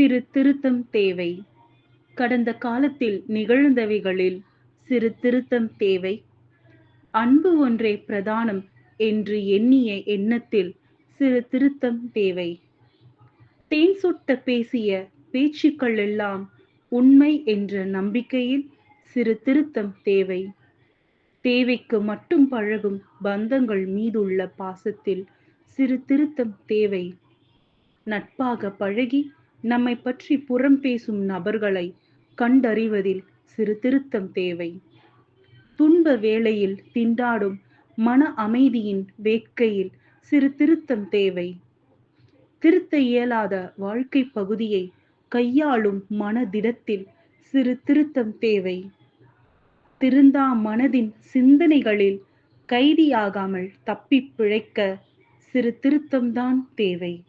சிறு திருத்தம் தேவை. கடந்த காலத்தில் நிகழ்ந்தவைகளில் சிறு திருத்தம் தேவை. அன்பு ஒன்றே பிரதானம் என்று எண்ணிய எண்ணத்தில் சிறு திருத்தம் தேவை. தேன் சொட்ட பேசிய பேச்சுக்கள் எல்லாம் உண்மை என்ற நம்பிக்கையில் சிறு திருத்தம் தேவை. தேவைக்கு மட்டும் பழகும் பந்தங்கள் மீதுள்ள பாசத்தில் சிறு திருத்தம் தேவை. நட்பாக பழகி நம்மை பற்றி புறம் பேசும் நபர்களை கண்டறிவதில் சிறு திருத்தம் தேவை. துன்ப வேளையில் திண்டாடும் மன அமைதியின் வேட்கையில் சிறு திருத்தம் தேவை. திருத்த இயலாத வாழ்க்கை பகுதியை கையாளும் மனதிடத்தில் சிறு திருத்தம் தேவை. திருந்தா மனதின் சிந்தனைகளில் கைதியாகாமல் தப்பி பிழைக்க சிறு திருத்தம்தான் தேவை.